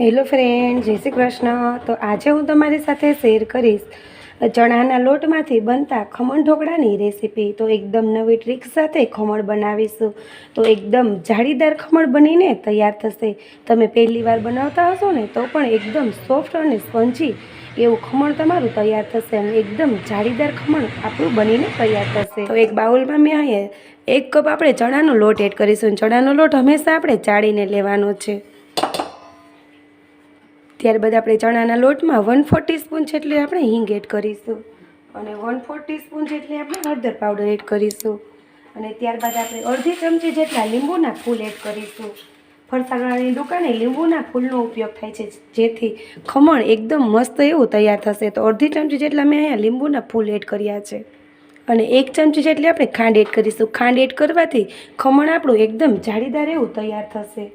Hello friend જય શ્રી કૃષ્ણ. તો આજે હું તમારી સાથે શેર કરીશ ચણાના લોટમાંથી બનતા ખમણ ઢોકળાની રેસીપી તો એકદમ નવી ટ્રીક સાથે ખમણ બનાવીશું. તો એકદમ જાળીદાર ખમણ બનીને તૈયાર થશે. તમે પહેલી વાર બનાવતા હશો ને, તો પણ એકદમ સોફ્ટ અને સ્પંજી એવું ખમણ તમારું તૈયાર થશે અને એકદમ જાળીદાર ખમણ આપણું બનીને તૈયાર થશે. તો એક બાઉલમાં મેં અહીંયા એક કપ આપણે ચણાનો લોટ એડ કરીશું. ચણાનો લોટ હંમેશા આપણે ચાળીને લેવાનો છે. ત્યારબાદ આપણે ચણાના લોટમાં વન ફોર ટીસ્પૂન જેટલી આપણે હિંગ એડ કરીશું. અને વન ફોર ટીસ્પૂન જેટલી આપણે હળદર પાવડર એડ કરીશું. અને ત્યારબાદ આપણે અડધી ચમચી જેટલા લીંબુના ફૂલ એડ કરીશું. ફરસાણાની દુકાને લીંબુના ફૂલનો ઉપયોગ થાય છે, જેથી ખમણ એકદમ મસ્ત એવું તૈયાર થશે. તો અડધી ચમચી જેટલા મેં અહીંયા લીંબુના ફૂલ એડ કર્યા છે. અને એક ચમચી જેટલી આપણે ખાંડ એડ કરીશું. ખાંડ એડ કરવાથી ખમણ આપણું એકદમ જાળીદાર એવું તૈયાર થશે.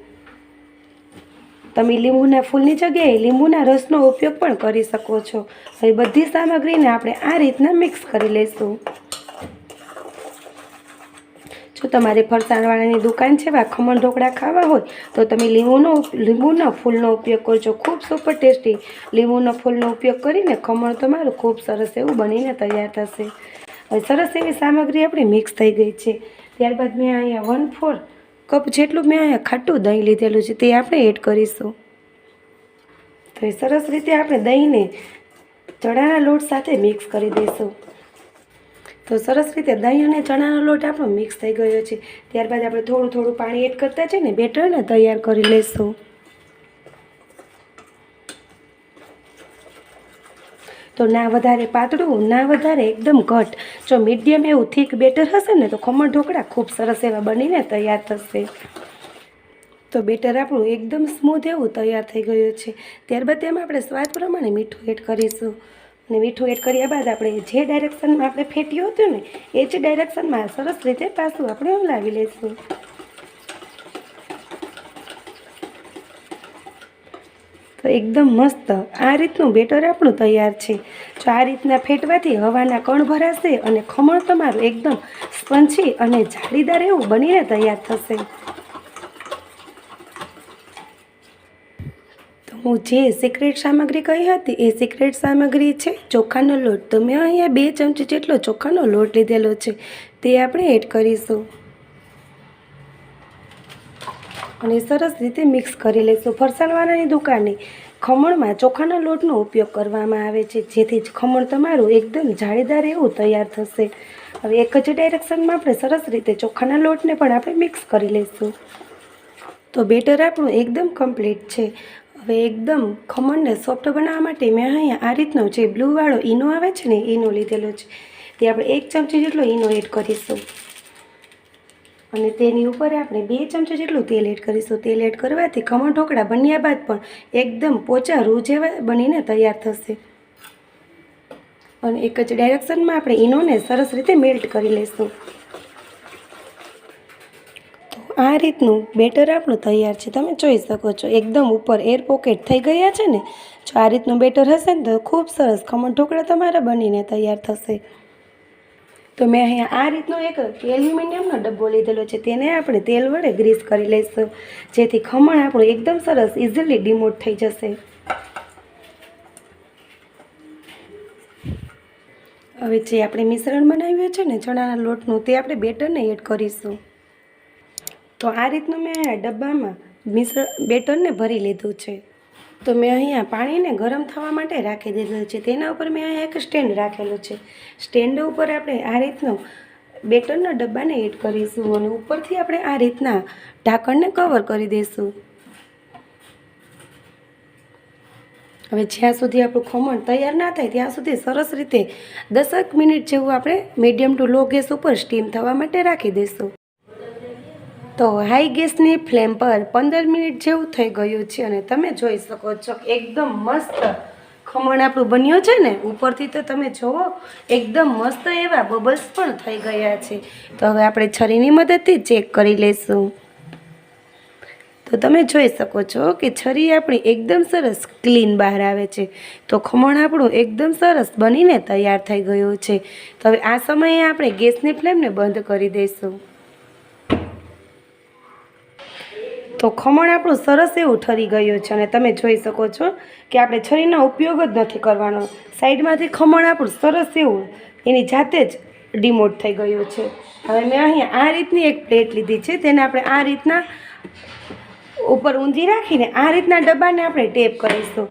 તમે લીંબુના ફૂલની જગ્યાએ લીંબુના રસનો ઉપયોગ પણ કરી શકો છો. હવે બધી સામગ્રીને આપણે આ રીતના મિક્સ કરી લઈશું. જો તમારે ફરસાણવાળાની દુકાન છે એવા ખમણ ઢોકળા ખાવા હોય, તો તમે લીંબુનો લીંબુના ફૂલનો ઉપયોગ કરજો. ખૂબ સુપર ટેસ્ટી લીંબુના ફૂલનો ઉપયોગ કરીને ખમણ તમારું ખૂબ સરસ એવું બનીને તૈયાર થશે. સરસ એવી સામગ્રી આપણી મિક્સ થઈ ગઈ છે. ત્યારબાદ મેં અહીંયા વન ફોર કપ જેટલું મેં અહીંયા ખાટું દહીં લીધેલું છે તે આપણે એડ કરીશું. તો એ સરસ રીતે આપણે દહીંને ચણાના લોટ સાથે મિક્સ કરી દઈશું. તો સરસ રીતે દહીં અને ચણાનો લોટ આપણો મિક્સ થઈ ગયો છે. ત્યારબાદ આપણે થોડું થોડું પાણી એડ કરતા છે ને બેટરને તૈયાર કરી લઈશું. તો ના વધારે પાતળું, ના વધારે એકદમ ઘટ. જો મીડિયમ એવું થીક બેટર હશે ને, તો ખમણ ઢોકળા ખૂબ સરસ એવા બનીને તૈયાર થશે. તો બેટર આપણું એકદમ સ્મૂથ એવું તૈયાર થઈ ગયું છે. ત્યારબાદ તેમાં આપણે સ્વાદ પ્રમાણે મીઠું એડ કરીશું. અને મીઠું એડ કર્યા બાદ આપણે જે ડાયરેક્શનમાં આપણે ફેટ્યું હતું ને, એ જ ડાયરેક્શનમાં સરસ રીતે પાછું આપણે હલાવી લઈશું. એકદમ મસ્ત. આ રીતનું બેટર આપણું તૈયાર છે. જો આ રીતના ફેટવાથી હવાના કણ ભરાશે અને ખમણ તમારું એકદમ સ્પંચી અને જાળીદાર એવું બનીને તૈયાર થશે. હું જે સિક્રેટ સામગ્રી કહી હતી એ સિક્રેટ સામગ્રી છે. ચોખાનો લોટ. તો મેં અહીંયા બે ચમચી જેટલો ચોખાનો લોટ લીધેલો છે. તે આપણે એડ કરીશું. અને સરસ રીતે મિક્સ કરી લઈશું ફરસાણવાળાની દુકાને ખમણમાં ચોખાના લોટનો ઉપયોગ કરવામાં આવે છે. જેથી જ ખમણ તમારું એકદમ જાળીદાર એવું તૈયાર થશે. હવે એક જ ડાયરેક્શનમાં આપણે સરસ રીતે ચોખાના લોટને પણ આપણે મિક્સ કરી લઈશું તો બેટર આપણું એકદમ કમ્પ્લીટ છે. હવે એકદમ ખમણને સોફ્ટ બનાવવા માટે મેં અહીંયા આ રીતનો જે બ્લુવાળો ઈનો આવે છે ને, ઈનો લીધેલો છે. તે આપણે એક ચમચી જેટલો ઈનો એડ કરીશું. અને તેની ઉપર આપણે બે ચમચા જેટલું તેલ એડ કરીશું. તેલ એડ કરવાથી ખમણ ઢોકળા બન્યા બાદ પણ એકદમ પોચા રૂ જેવા બનીને તૈયાર થશે. અને એક જ ડાયરેક્શનમાં આપણે ઈનોને સરસ રીતે મેલ્ટ કરી લઈશું. આ રીતનું બેટર આપણું તૈયાર છે. તમે જોઈ શકો છો, એકદમ ઉપર એર પોકેટ થઈ ગયા છે ને? જો આ રીતનું બેટર હશે ને તો ખૂબ સરસ ખમણ ઢોકળા તમારા બનીને તૈયાર થશે. તો મેં અહીંયા આ રીતનો એક એલ્યુમિનિયમનો ડબ્બો લીધેલો છે, તેને આપણે તેલ વડે ગ્રીસ કરી લઈશું. જેથી ખમણ આપણું એકદમ સરસ ઇઝીલી ડિમોટ થઈ જશે. હવે જે આપણે મિશ્રણ બનાવ્યું છે ને, ચણાના લોટનું, તે આપણે બેટરને એડ કરીશું. તો આ રીતનું મેં ડબ્બામાં મિશ્ર, બેટરને ભરી લીધું છે. તો મેં અહીંયા પાણીને ગરમ થવા માટે રાખી દીધેલું છે. તેના ઉપર મેં અહીંયા એક સ્ટેન્ડ રાખેલું છે. સ્ટેન્ડ ઉપર આપણે આ રીતનો બેટરના ડબ્બાને એડ કરીશું અને ઉપરથી આપણે આ રીતના ઢાંકણને કવર કરી દઈશું. હવે જ્યાં સુધી આપણું ખમણ તૈયાર ના થાય ત્યાં સુધી સરસ રીતે દસક મિનિટ જેવું આપણે મીડિયમ ટુ લો ગેસ ઉપર સ્ટીમ થવા માટે રાખી દઈશું. તો હાઈ ગેસની ફ્લેમ પર પંદર મિનિટ જેવું થઈ ગયું છે અને તમે જોઈ શકો છો એકદમ મસ્ત ખમણ આપણું બન્યું છે ને, ઉપરથી તો તમે જુઓ એકદમ મસ્ત એવા બબલ્સ પણ થઈ ગયા છે. તો હવે આપણે છરીની મદદથી ચેક કરી લઈશું. તો તમે જોઈ શકો છો કે છરી આપણી એકદમ સરસ ક્લીન બહાર આવે છે. તો ખમણ આપણું એકદમ સરસ બનીને તૈયાર થઈ ગયું છે. તો હવે આ સમયે આપણે ગેસની ફ્લેમને બંધ કરી દઈશું. તો ખમણ આપણું સરસ એવું ઠરી ગયું છે અને તમે જોઈ શકો છો કે આપણે છરીનો ઉપયોગ જ નથી કરવાનો. સાઈડમાંથી ખમણ આપણું સરસ એવું એની જાતે જ ડિમોટ થઈ ગયું છે. હવે મેં અહીંયા આ રીતની એક પ્લેટ લીધી છે, તેને આપણે આ રીતના ઉપર ઊંધી રાખીને આ રીતના ડબ્બાને આપણે ટેપ કરીશું.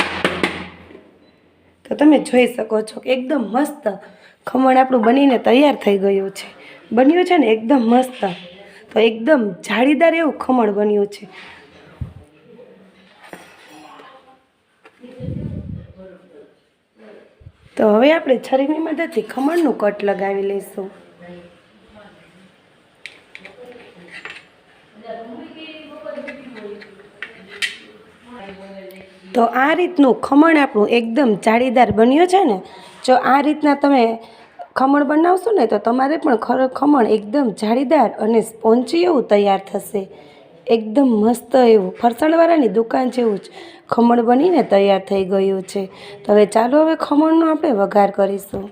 તો તમે જોઈ શકો છો કે એકદમ મસ્ત ખમણ આપણું બનીને તૈયાર થઈ ગયું છે. બન્યું છે ને એકદમ મસ્ત. તો એકદમ જાળીદાર એવું ખમણ બન્યું છે. તો હવે આપણે છરીની મદદથી ખમણનું કટ લગાવી લઈશું. તો આ રીતનું ખમણ આપણું એકદમ જાળીદાર બન્યું છે ને, જો આ રીતના તમે ખમણ બનાવશો ને તો તમારે પણ ખર, ખમણ એકદમ જાળીદાર અને સ્પોન્ચી એવું તૈયાર થશે. એકદમ મસ્ત એવું ફરસાણવાળાની દુકાન જેવું જ ખમણ બનીને તૈયાર થઈ ગયું છે. તો હવે ચાલો હવે ખમણનો આપણે વઘાર કરીશું.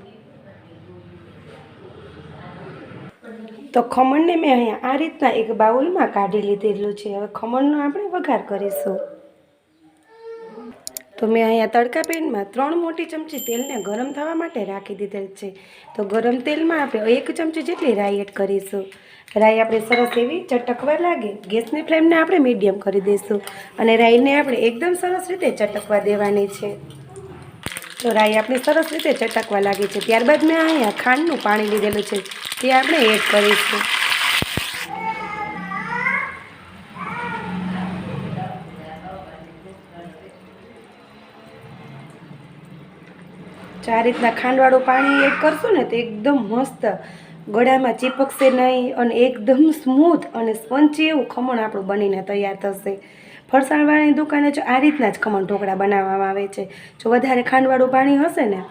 તો ખમણને મેં અહીંયા આ રીતના એક બાઉલમાં કાઢી લીધેલું છે. હવે ખમણનો આપણે વઘાર કરીશું. તો મેં અહીંયા તડકા પેનમાં ત્રણ મોટી ચમચી તેલને ગરમ થવા માટે રાખી દીધેલ છે. તો ગરમ તેલમાં આપણે એક ચમચી જેટલી રાઈ એડ કરીશું. રાઈ આપણે સરસ એવી ચટકવા લાગે. ગેસની ફ્લેમને આપણે મીડિયમ કરી દઈશું. અને રાઈને આપણે એકદમ સરસ રીતે ચટકવા દેવાની છે. તો રાઈ આપણી સરસ રીતે ચટકવા લાગી છે. ત્યારબાદ મેં અહીંયા ખાંડનું પાણી લીધેલું છે. તે આપણે એડ કરીશું. જો આ રીતના ખાંડવાળું પાણી એડ કરશો ને તો એકદમ મસ્ત ગળામાં ચીપકશે નહીં અને એકદમ સ્મૂથ અને સ્પંચી એવું ખમણ આપણું બનીને તૈયાર થશે. ફરસાણવાળાની દુકાને જો આ રીતના જ ખમણ ઢોકળા બનાવવામાં આવે છે. જો વધારે ખાંડવાળું પાણી હશે ને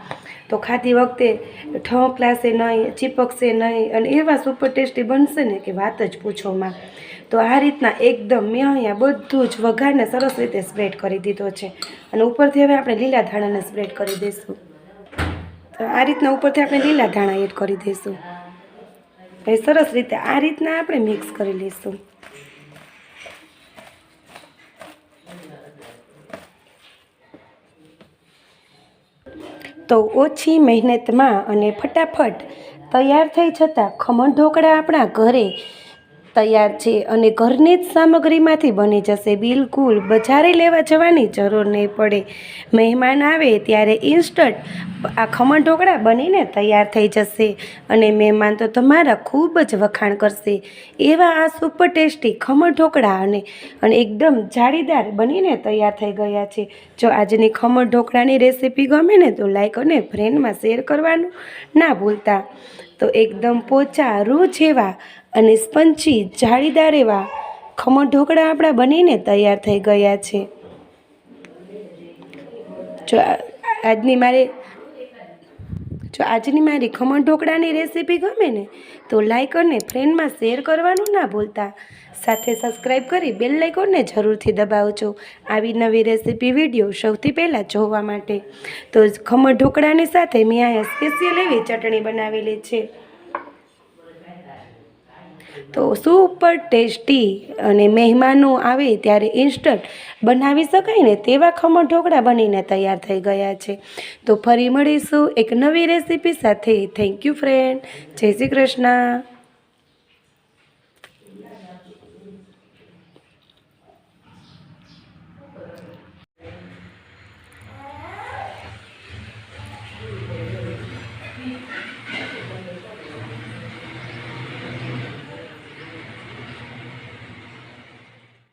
તો ખાતી વખતે ઠંક લાશે નહીં, ચીપકશે નહીં અને એવા સુપર ટેસ્ટી બનશે ને કે વાત જ પૂછોમાં તો આ રીતના એકદમ મેં અહીંયા બધું જ વઘારને સરસ રીતે સ્પ્રેડ કરી દીધો છે. અને ઉપરથી હવે આપણે લીલા ધાણાને સ્પ્રેડ કરી દઈશું. તો આ રીતના ઉપરથી આપણે લીલા ધાણા એડ કરી દઈશું. એ સરસ રીતે આ રીતના આપણે મિક્સ કરી લઈશું. તો ઓછી મહેનતમાં અને ફટાફટ તૈયાર થઈ જતાં ખમણ ઢોકળા આપણા ઘરે તૈયાર છે અને ઘરની જ સામગ્રીમાંથી બની જશે. બિલકુલ, બજારે લેવા જવાની જરૂર નહીં પડે. મહેમાન આવે ત્યારે ઇન્સ્ટન્ટ આ ખમણ ઢોકળા બનીને તૈયાર થઈ જશે અને મહેમાન તો તમારા ખૂબ જ વખાણ કરશે. એવા આ સુપર ટેસ્ટી ખમણ ઢોકળા અને અને એકદમ જાળીદાર બનીને તૈયાર થઈ ગયા છે. જો આજની ખમણ ઢોકળાની રેસીપી ગમે ને તો લાઈક અને ફ્રેન્ડમાં શેર કરવાનું ના ભૂલતા. તો એકદમ પોચા, રૂ જેવા અને સ્પંચી, જાળીદાર એવા ખમણ ઢોકળા આપણા બનીને તૈયાર થઈ ગયા છે. જો આજની મારે જો આજની મારી ખમણ ઢોકળાની રેસીપી ગમે ને, તો લાઇક અને ફ્રેન્ડમાં શેર કરવાનું ના ભૂલતા. સાથે સબસ્ક્રાઈબ કરી બેલ લાઇકોનને જરૂરથી દબાવજો. આવી નવી રેસીપી વીડિયો સૌથી પહેલાં જોવા માટે. તો ખમણ ઢોકળાની સાથે મેં અહીંયા સ્પેશિયલ એવી ચટણી બનાવેલી છે. તો સુપર ટેસ્ટી અને મહેમાનો આવે ત્યારે ઇન્સ્ટન્ટ બનાવી શકાય ને તેવા ખમણ ઢોકળા બનીને તૈયાર થઈ ગયા છે. તો ફરી મળીશું એક નવી રેસીપી સાથે. થેન્ક યુ ફ્રેન્ડ જય શ્રી કૃષ્ણ.